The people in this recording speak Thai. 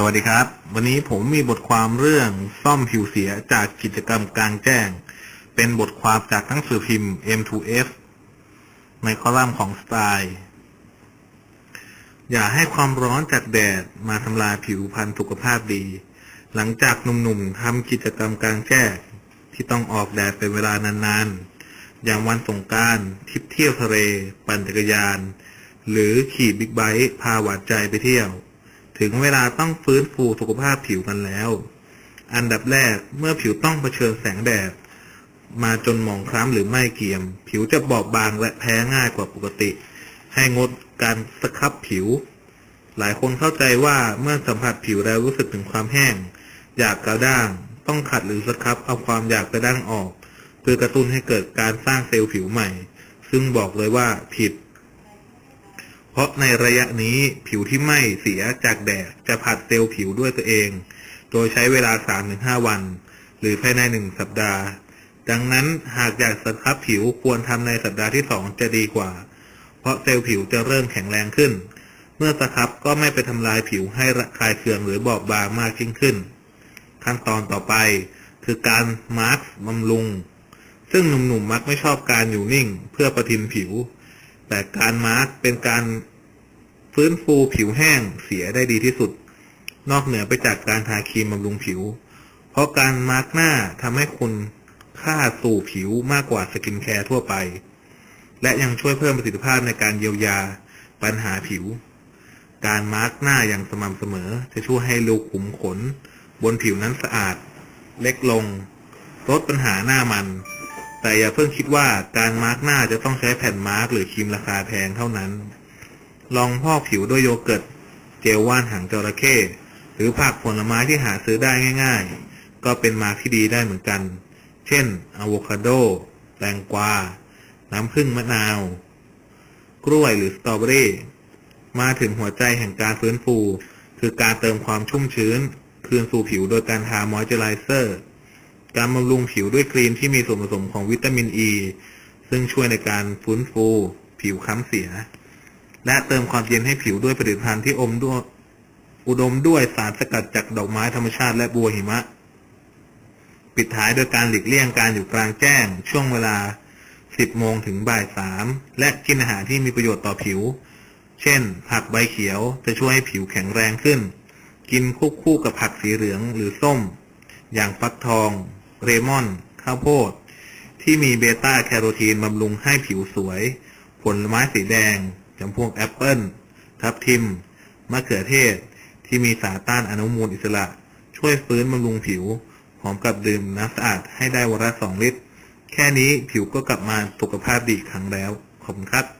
สวัสดีครับ วันนี้ผมมีบทความเรื่องซ่อมผิวเสียจากกิจกรรมกลางแจ้ง เป็นบทความจากหนังสือพิมพ์ M2F ในคอลัมน์ของสไตล์ อย่าให้ความร้อนจากแดดมาทำลายผิวพรรณสุขภาพดี หลังจากหนุ่มๆทำกิจกรรมกลางแจ้งที่ต้องออกแดดเป็นเวลานานๆ อย่างวันสงการทริปเที่ยวทะเล ปั่นจักรยาน หรือขี่บิ๊กไบค์พาหวานใจไปเที่ยว ถึงเวลาต้องฟื้นฟูสุขภาพผิวกันแล้ว อันดับแรกเมื่อผิวต้องเผชิญแสงแดด มาจนหมองคล้ำหรือไม่เกียม ผิวจะบอบบางและแพ้ง่ายกว่าปกติ ให้งดการสครับผิว หลายคนเข้าใจว่าเมื่อสัมผัสผิวแล้วรู้สึกถึงความแห้ง อยากกระด้าง ต้องขัดหรือสครับเอาความอยากกระด้างออก เพื่อกระตุ้นให้เกิดการสร้างเซลล์ผิวใหม่ ซึ่งบอกเลยว่าผิด ราะในระยะนี้ผิวที่ไหม่เสียจากแดดจะผัดเซลล์ผิวด้วยตัวเอง โดยใช้เวลา 3-5 วัน หรือภายใน 1 สัปดาห์ ดังนั้นหากอยากสครับผิวควรทำในสัปดาห์ที่ 2 จะดีกว่า เพราะเซลล์ผิวจะเริ่มแข็งแรงขึ้น เมื่อสครับก็ไม่ไปทำลายผิวให้ระคายเคืองหรือบอบบางมากยิ่งขึ้น ขั้นตอนต่อไป คือการมาร์กบำรุง ซึ่งหนุ่มๆมักไม่ชอบการอยู่นิ่ง เพื่อประทินผิว แต่การมาร์กเป็นการฟื้นฟูผิวแห้งเสียได้ดีที่สุด นอกเหนือไปจากการทาครีมบำรุงผิว เพราะการมาร์กหน้าทำให้คุณค่าสู่ผิวมากกว่าสกินแคร์ทั่วไป และยังช่วยเพิ่มประสิทธิภาพในการเยียวยาปัญหาผิว การมาร์กหน้าอย่างสม่ำเสมอ จะช่วยให้รูขุมขน บนผิวนั้นสะอาด เล็กลง ลดปัญหาหน้ามัน แต่อย่าเพิ่งคิดว่าการมาร์กหน้าจะต้องใช้แผ่นมาร์กหรือครีมราคาแพงเท่านั้น ลองพอกผิวด้วยโยเกิร์ต เจลว่านหางจระเข้หรือผักผลไม้ที่หาซื้อได้ง่าย ๆ ก็เป็นมาร์กที่ดีได้เหมือนกัน เช่นอะโวคาโด แตงกวา น้ำผึ้งมะนาว กล้วยหรือสตรอเบอรี่ มาถึงหัวใจแห่งการฟื้นฟู คือการเติมความชุ่มชื้น คืนสู่ผิวโดยการทามอยเจอไรเซอร์ การบำรุงผิวด้วยครีมที่มีส่วนผสมของวิตามินอ e, ีซึ่งช่วยในการฟื้นฟู ผิวค้ำเสีย และเติมความเย็นให้ผิวด้วยผลิตภัณฑ์ที่อมด้วยอุดมด้วยสารสกัดจากดอกไม้ธรรมชาติและบัวหิมะ ปิดท้ายโดยการหลีกเลี่ยงการอยู่กลางแจ้ง ช่วงเวลา 10 โมงถึงบ่าย 3 และกินอาหารที่มีประโยชน์ต่อผิว เช่น ผักใบเขียวจะช่วยให้ผิวแข็งแรงขึ้น กินควบคู่กับผักสีเหลืองหรือส้ม อย่างฟักทอง เรมอน ข้าวโพด ที่มีเบต้าแคโรทีนบำรุงให้ผิวสวย ผลไม้สีแดงจำพวกแอปเปิลทับทิม มะเขือเทศ ที่มีสารต้านอนุมูลอิสระ ช่วยฟื้นบำรุงผิวพร้อมกับดื่มน้ำสะอาดให้ได้วันละสองลิตร แค่นี้ผิวก็กลับมาสุขภาพดีอีกครั้งแล้ว ขอบคุณครับ